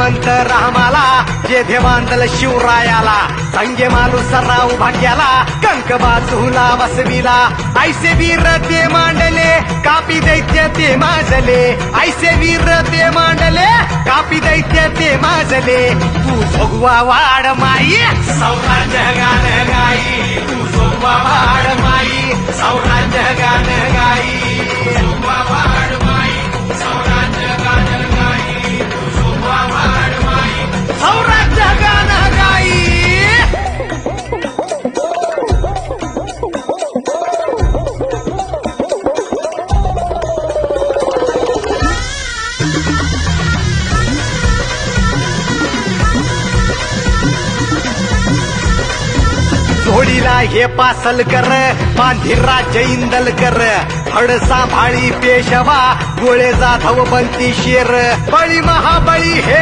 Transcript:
हनुमंत रामाला जे देवांतल शिवरायाला संगे मालू सराव भाग्याला कंक बाजूला बसविला. ऐसे वीर ते मांडले कापी दैत्य ते माजले. ऐसे वीर ते मांडले कापी दैत्य ते माजले. तू भोगवा वाड माई सौरा जगा जोडीला हे पासल कर मांधिरा जैंदल कर. हडसा भाळी पेशवा गोळे जाधव बनती शेर. बळी महाबळी हे